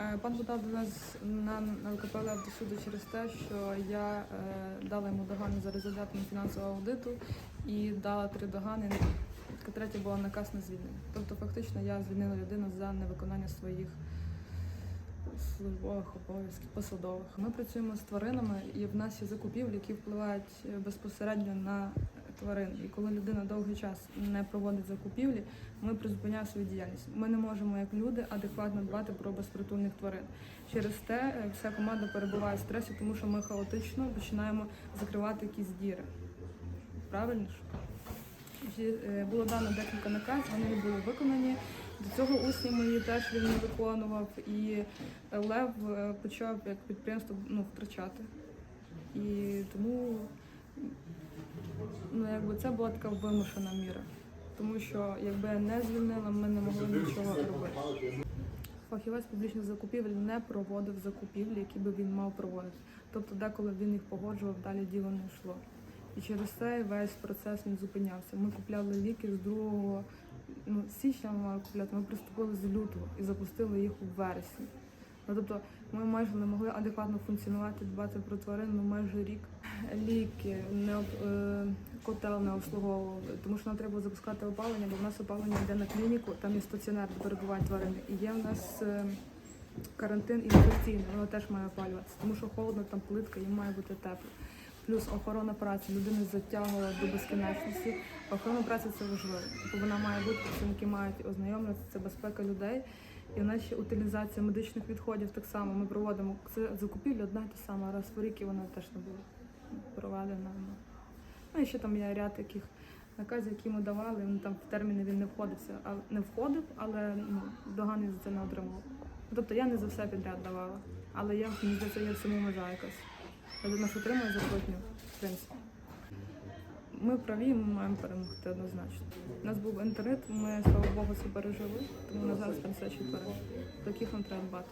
Е, Пан подав до нас на на до суду через те, що я е, дала йому догану за результатами фінансового аудиту і дала три догани. Третя була наказ на звільнення. Тобто, фактично, я звільнила людину за невиконання своїх службових обов'язків посадових. Ми працюємо з тваринами, і в нас є закупівлі, які впливають е, безпосередньо на тварин. І коли людина довгий час не проводить закупівлі, ми призупиняємо свою діяльність. Ми не можемо, як люди, адекватно дбати про безпритульних тварин. Через те е, вся команда перебуває в стресі, тому що ми хаотично починаємо закривати якісь діри. Правильно ж? Е, Було дано декілька наказів, вони не були виконані. До цього усні мої теж він не виконував, і е, Лев почав як підприємство ну, втрачати. І тому якби це була така вимушена міра. Тому що якби я не звільнила, ми не могли нічого робити. Фахівець публічних закупівель не проводив закупівлі, які би він мав проводити. Тобто, деколи він їх погоджував, далі діло не йшло. І через це весь процес він зупинявся. Ми купляли ліки з 2 ну, січня ми мали купляти, ми приступили з лютого і запустили їх у вересні. Ну, тобто ми майже не могли адекватно функціонувати, дбати про тварин ну, майже рік. Ліки, не, е, котел не обслуговував, тому що нам треба запускати опалення, бо в нас опалення йде на клініку, там є стаціонар, де перебувають тварини. І є в нас е, карантин інфекційний, воно теж має опалюватися, тому що холодно, там плитка, їм має бути тепло. Плюс охорона праці людину затягувала до безкінечності. Охорона праці це важливо. Вона має бути, працівники мають ознайомлюватися, це безпека людей. І в нас утилізація медичних відходів так само. Ми проводимо це закупівля одна та сама, раз в рік і вона теж не була проведена. Ну. І ще там є ряд таких наказів, які ми давали. Він там в терміни він не входився, а не входив, але ну, догани за це не отримував. Тобто я не за все підряд давала. Але я мені здається, є всьому межа якась. Я думаю, що отримую зарплатню, в принципі. Ми праві, ми маємо перемогти однозначно. У нас був інтернет, ми, слава Богу, це пережили, тому на зараз там все ще тварин. Таких нам треба дбати.